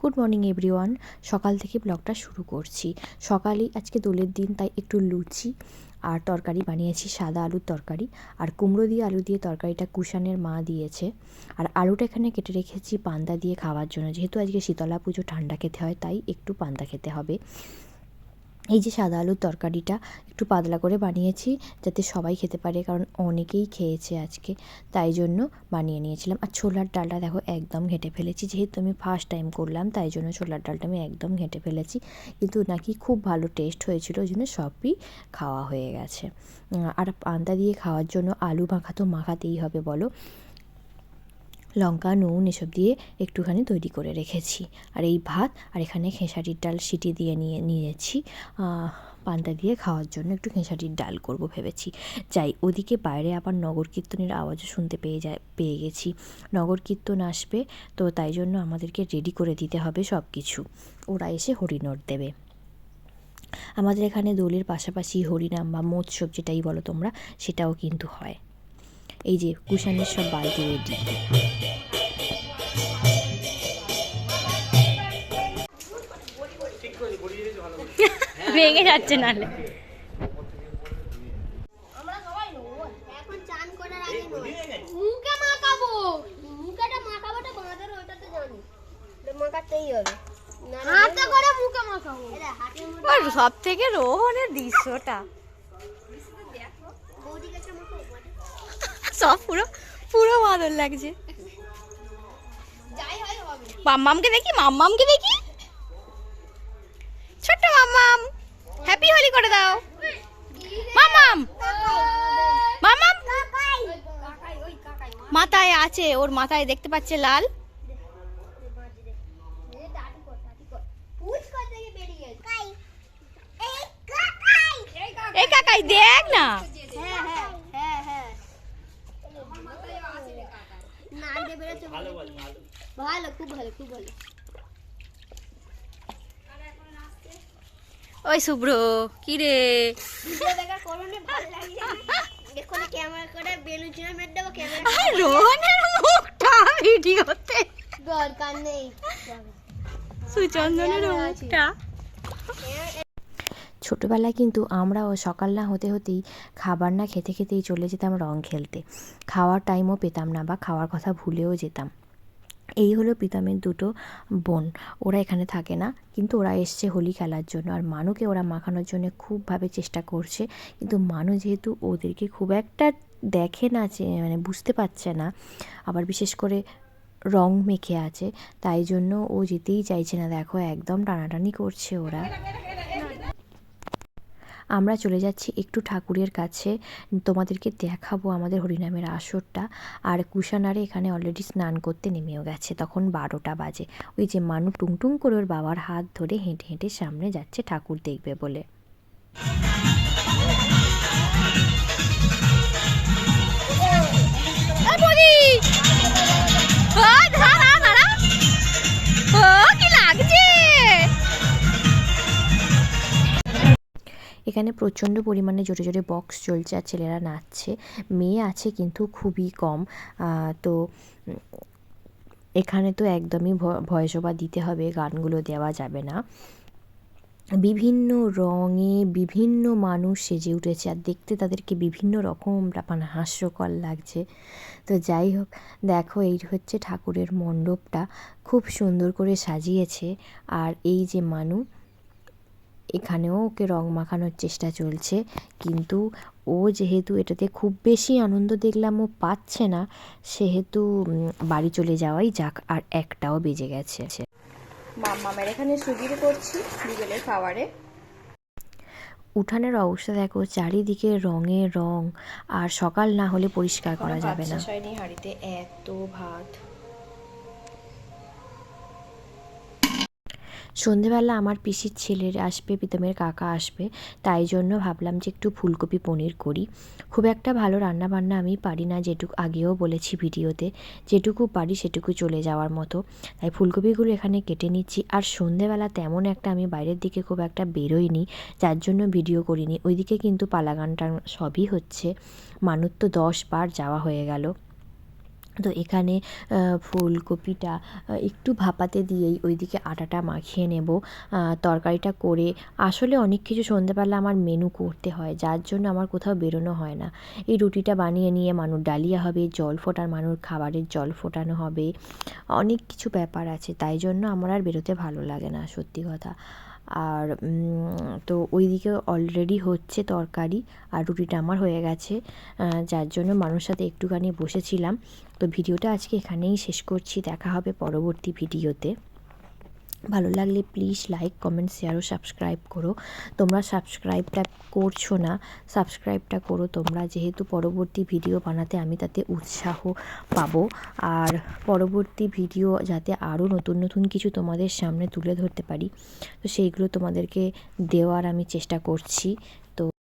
Good morning everyone সকাল থেকে ব্লগটা শুরু করছি। সকালেই আজকে দোলের দিন, তাই একটু লুচি আর তরকারি বানিয়েছি, সাদা আলুর তরকারি। আর কুমড়ো দিয়ে আলু দিয়ে তরকারিটা কুষানের মা দিয়েছে। আর আলুটা এখানে কেটে রেখেছি পান্দা দিয়ে খাওয়ার জন্য। যেহেতু আজকে শীতলা পুজো, ঠান্ডা খেতে হয়, তাই একটু পান্দা খেতে হবে। এই যে সাদা আলুর তরকারিটা একটু পাতলা করে বানিয়েছি যাতে সবাই খেতে পারে, কারণ অনেকেই খেয়েছে আজকে, তাই জন্য বানিয়ে নিয়েছিলাম। আর ছোলার ডালটা দেখো একদম ঘেঁটে ফেলেছি, যেহেতু আমি ফার্স্ট টাইম করলাম, তাই জন্য ছোলার ডালটা আমি একদম ঘেঁটে ফেলেছি। কিন্তু নাকি খুব ভালো টেস্ট হয়েছিল, ওই জন্য সবই খাওয়া হয়ে গেছে। আর পান্তা দিয়ে খাওয়ার জন্য আলু মাখা তো মাখাতেই হবে বলো। লঙ্কা, নুন এসব দিয়ে একটুখানি তৈরি করে রেখেছি। আর এই ভাত, আর এখানে খেসারির ডাল সিটি দিয়ে নিয়ে, নিয়েছি। পান্তা দিয়ে খাওয়ার জন্য একটু খেসারির ডাল করব ভেবেছি। যাই, ওদিকে বাইরে আবার নগর কীর্তনের আওয়াজও শুনতে পেয়ে যায়, পেয়ে গেছি। নগর কীর্তন আসবে, তো তাই জন্য আমাদেরকে রেডি করে দিতে হবে সব কিছু ওরা এসে হরিণর দেবে। আমাদের এখানে দোলের পাশাপাশি হরিনাম বা মৎসব যেটাই বলো তোমরা, সেটাও কিন্তু হয়। এই যে কুষাণের সব বালতি রেডি। ভেঙে যাচ্ছে নাহলে এখন চান করার আগে নয় মুখে মাখাবো মুখেটা মাখাবোটা বাঁধার ওটা তো জানি ওটা মাখাতেই হবে হাতে করে মুখে মাখাবো এটা হাতের মধ্যে সব থেকে রোহনের দৃশ্যটা বৌদি কাছে মাখাবো সব পুরো পুরো বাদর লাগছে। মাম্মামকে দেখি মাম্মামকে দেখি। ছোট্ট মাম্মাম হ্যাপি হোলি করে দাও। ওই কাকাই মাথায় আছে, ওর মাথায় দেখতে পাচ্ছে লাল। এই কাকাই, দেখ না। ভালো খুব ভালো খুব ভালো। ওই শুভ্র কি রে? ভালো ভিডিওতে দরকার নেই। সুচন্দনের মুখটা। ছোটোবেলায় কিন্তু আমরাও সকাল না হতে হতেই খাবার না খেতে খেতেই চলে যেতাম রং খেলতে। খাওয়ার টাইমও পেতাম না বা খাওয়ার কথা ভুলেও যেতাম। এই হলো প্রীতমের দুটো বোন। ওরা এখানে থাকে না, কিন্তু ওরা এসছে হোলি খেলার জন্য। আর মানুকে ওরা মাখানোর জন্য খুবভাবে চেষ্টা করছে, কিন্তু মানু যেহেতু ওদেরকে খুব একটা দেখে না মানে বুঝতে পারছে না, আবার বিশেষ করে রং মেখে আছে, তাই জন্য ও যেতেই চাইছে না। দেখো, একদম টানাটানি করছে ওরা। আমরা চলে যাচ্ছি একটু ঠাকুরের কাছে। তোমাদেরকে দেখাবো আমাদের হরিনামের আসরটা। আর কুষানারে এখানে অলরেডি স্নান করতে নেমেও গেছে। তখন বারোটা বাজে। ওই যে মানু টুংটুং করে ওর বাবার হাত ধরে হেঁটে হেঁটে সামনে যাচ্ছে ঠাকুর দেখবে বলে। ও এখানে প্রচণ্ড পরিমাণে জোরে জোরে বক্স চলছে আর ছেলেরা নাচছে। মেয়ে আছে কিন্তু খুবই কম। তো এখানে তো একদমই ভয়েস ওভার দিতে হবে, গানগুলো দেওয়া যাবে না। বিভিন্ন রঙে বিভিন্ন মানুষ সেজে উঠেছে আর দেখতে তাদেরকে বিভিন্ন রকম মানে হাস্যকর লাগছে। তো যাই হোক, দেখো এই হচ্ছে ঠাকুরের মণ্ডপটা। খুব সুন্দর করে সাজিয়েছে। আর এই যে মানু এখানেও ওকে রং মাখানোর চেষ্টা চলছে। কিন্তু ও যেহেতু এটাতে খুব বেশি আনন্দ দেখলাম ও পাচ্ছে না সেহেতু বাড়ি চলে যাওয়াই যাক আর একটাও বেজে গেছে। মাম্মামের এখানে সুজির করছি বিকেলের খাবারে। উঠানের অবস্থা দেখো চারিদিকে রঙে রং আর সকাল না হলে পরিষ্কার করা যাবে না। হাঁড়িতে এত ভাত। সন্ধেবেলা আমার পিসির ছেলের আসবে, প্রীতমের কাকা আসবে, তাই জন্য ভাবলাম যে একটু ফুলকপি পনির করি। খুব একটা ভালো রান্না বান্না আমি পারি না যেটুকু আগেও বলেছি ভিডিওতে, যেটুকু পারি সেটুকু চলে যাওয়ার মতো। তাই ফুলকপিগুলো এখানে কেটে নিচ্ছি। আর সন্ধেবেলা তেমন একটা আমি বাইরের দিকে খুব একটা বেরোইনি, যার জন্য ভিডিও করিনি। ওইদিকে কিন্তু পালাগানটা সবই হচ্ছে। মানুষ তো দশ বার যাওয়া হয়ে গেল। তো এখানে ফুলকপিটা একটু ভাপাতে দিয়েই ওইদিকে আটাটা মাখিয়ে নেব। তরকারিটা করে আসলে অনেক কিছু সন্ধ্যেবেলা আমার মেনু করতে হয়, যার জন্য আমার কোথাও বেরোনো হয় না। এই রুটিটা বানিয়ে নিয়ে মানুষ ডালিয়া হবে, জল ফোটার মানুষ খাবারের জল ফোটানো হবে, অনেক কিছু ব্যাপার আছে, তাই জন্য আমার আর বেরোতে ভালো লাগে না, সত্যি কথা। আর তো ওইদিকে অলরেডি হচ্ছে তরকারি আর রুটিটা আমার হয়ে গেছে। যার জন্য মানুষ সাথে একটুখানি বসেছিলাম। তো ভিডিওটা আজকে এখানেই শেষ করছি। দেখা হবে পরবর্তী ভিডিওতে। ভালো লাগলে প্লিজ লাইক কমেন্ট শেয়ার ও সাবস্ক্রাইব করো। তোমরা সাবস্ক্রাইবটা করছ না সাবস্ক্রাইবটা করো। তোমরা যেহেতু পরবর্তী ভিডিও বানাতে আমি তাতে উৎসাহ পাবো। আর পরবর্তী ভিডিও যাতে আরও নতুন নতুন কিছু তোমাদের সামনে তুলে ধরতে পারি, তো সেইগুলো তোমাদেরকে দেওয়ার আমি চেষ্টা করছি।